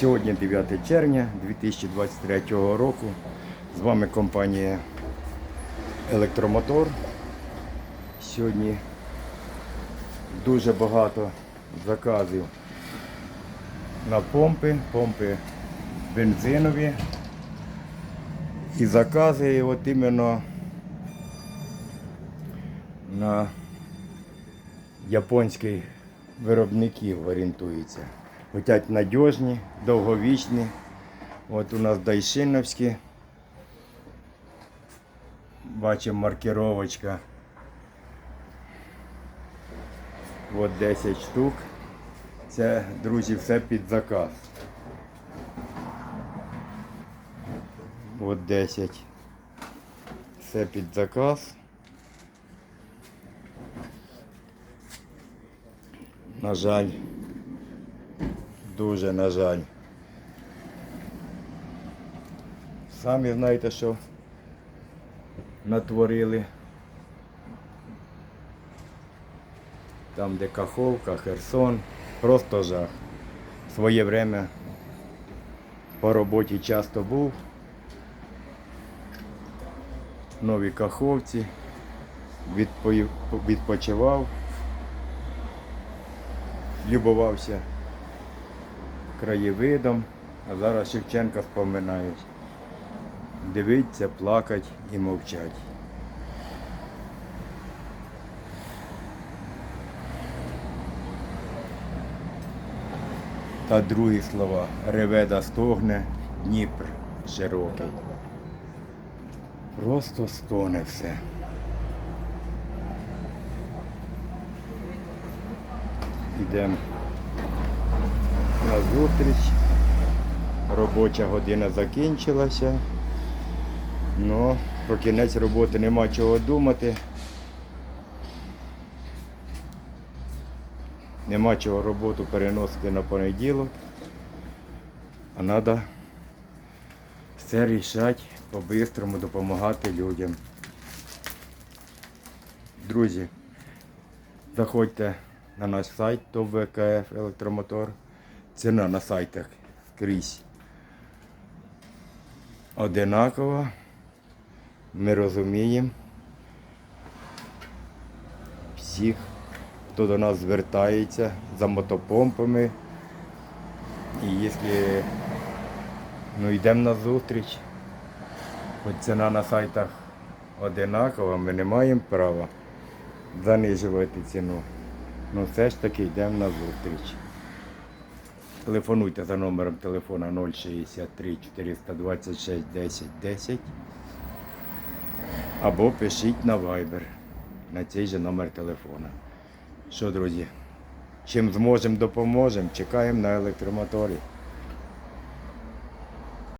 Сьогодні 9 червня 2023 року. З вами компанія Електромотор. Сьогодні дуже багато заказів на помпи, помпи бензинові. І закази от іменно на японських виробників орієнтуються. Хотять надіжні, довговічні. От у нас Дайшиновські. Бачимо маркировочка. От 10 штук. Це, друзі, все під заказ. От 10. Все під заказ. На жаль, дуже на жаль. Самі знаєте, що натворили. Там, де Каховка, Херсон, просто жах. Своє время по роботі часто був. В Новій Каховці, відпочивав, любувався краєвидом, а зараз Шевченка споминають. Дивиться, плакать і мовчать. Та другі слова. Реве да стогне, Дніпр широкий. Просто стоне все. Йдемо на зустріч. Робоча година закінчилася. Ну, про кінець роботи нема чого думати. Нема чого роботу переносити на понеділок. А треба все рішати по-бистрому, допомагати людям. Друзі, заходьте на наш сайт ТОВ ВКФ Електромотор. Ціна на сайтах скрізь одинакова. Ми розуміємо всіх, хто до нас звертається за мотопомпами. І якщо ну, йдемо на зустріч, хоч ціна на сайтах одинакова, ми не маємо права занижувати ціну. Ну все ж таки йдемо на зустріч. Телефонуйте за номером телефона 063 426 10 10 або пишіть на Viber на цей же номер телефона. Що, друзі, чим зможемо, допоможемо. Чекаємо на електромоторі.